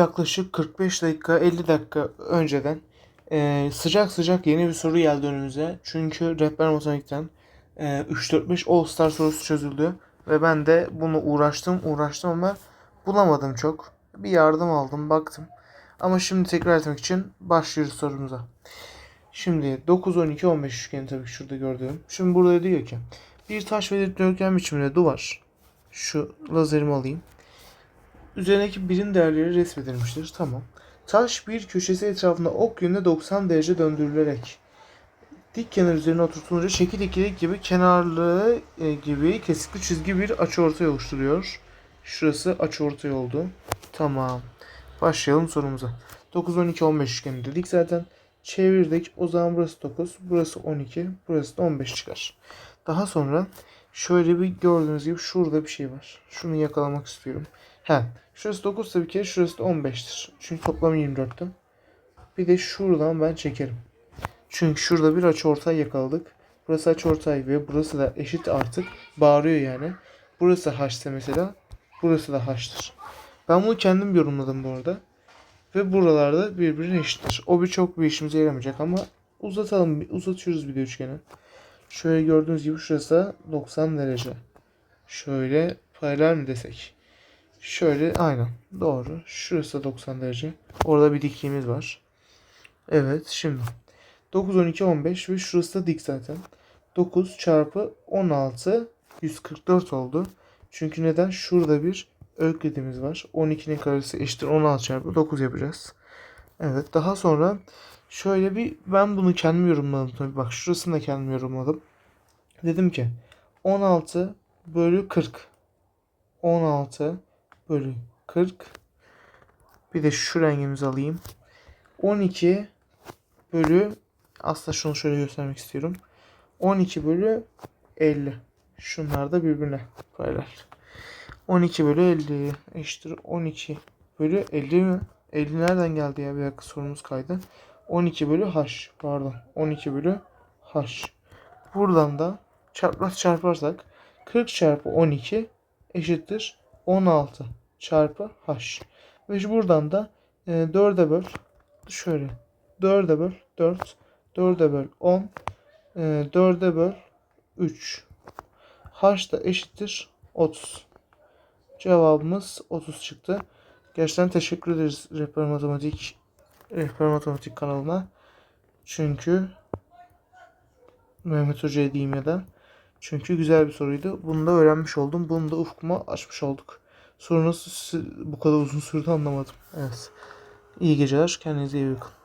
Yaklaşık 45 dakika 50 dakika önceden eee, sıcak sıcak yeni bir soru geldi önümüze. Çünkü rehber matematikten eee 3-4-5 All Star sorusu çözüldü. Ve ben de bunu uğraştım uğraştım ama bulamadım çok. Bir yardım aldım baktım. Ama şimdi tekrar etmek için başlıyoruz sorumuza. Şimdi 9, 12, 15 üçgeni tabii ki şurada gördüğüm. Şimdi burada diyor ki bir taş ve dikdörtgen biçiminde duvar. Şu lazerimi alayım. Üzerindeki birim değerleri resmedilmiştir. Tamam. Taş bir köşesi etrafında ok yönünde 90 derece döndürülerek dik kenar üzerine oturtulunca şekil ikilik gibi kenarlı e, gibi kesikli çizgi bir açıortay oluşturuyor. Şurası açıortay oldu. Tamam. Başlayalım sorumuza. 9, 12, 15 üçgeni dedik zaten. Çevirdik. O zaman burası 9, burası 12, burası da 15 çıkar. Daha sonra şöyle bir gördüğünüz gibi şurada bir şey var. Şunu yakalamak istiyorum. He. Şurası 9 tabii ki şurası da 15'tir. Çünkü toplam 24'tü. Bir de şuradan ben çekerim. Çünkü şurada bir açıortay yakaladık. Burası açıortay ve burası da eşit artık. Bağırıyor yani. Burası h'se mesela. Burası da h'tır. Ben bunu kendim yorumladım bu arada. Ve buralarda birbirine eşittir. O bir çok bir işimize yaramayacak ama uzatalım. Uzatıyoruz bir de üçgeni. Şöyle gördüğünüz gibi şurası da 90 derece. Şöyle paralel mi desek? Şöyle aynen doğru. Şurası da 90 derece. Orada bir dikliğimiz var. Evet şimdi 9, 12, 15 ve şurası da dik zaten. 9 çarpı 16 144 oldu. Çünkü neden? Şurada bir öklidimiz var. 12'nin karesi eşittir 16 çarpı 9 yapacağız. Evet daha sonra şöyle bir ben bunu kendim yorumladım tabii. Bak şurasını da kendim yorumladım. Dedim ki 16 bölü 40. 16 bölü 40. Bir de şu rengimizi alayım. 12 bölü aslında şunu şöyle göstermek istiyorum. 12 bölü 50. Şunlar da birbirine paralel. 12 bölü 50 eşittir 12 bölü 50 mi? 50 nereden geldi ya? Bir dakika sorumuz kaydı. 12 bölü h. Pardon. 12 bölü h. Buradan da çarpmaz çarparsak 40 çarpı 12 eşittir 16 çarpı h. Ve buradan da e, 4'e böl. Şöyle. 4'e böl 4. 4'e böl 10. E, 4'e böl 3. H da eşittir 30. Cevabımız 30 çıktı. Gerçekten teşekkür ederiz Rehber Matematik Rehber Matematik kanalına. Çünkü Mehmet Hoca'ya diyeyim ya da. Çünkü güzel bir soruydu. Bunu da öğrenmiş oldum. Bunu da ufkuma açmış olduk. Soru nasıl bu kadar uzun sürdü anlamadım. Evet. İyi geceler. Kendinize iyi bakın.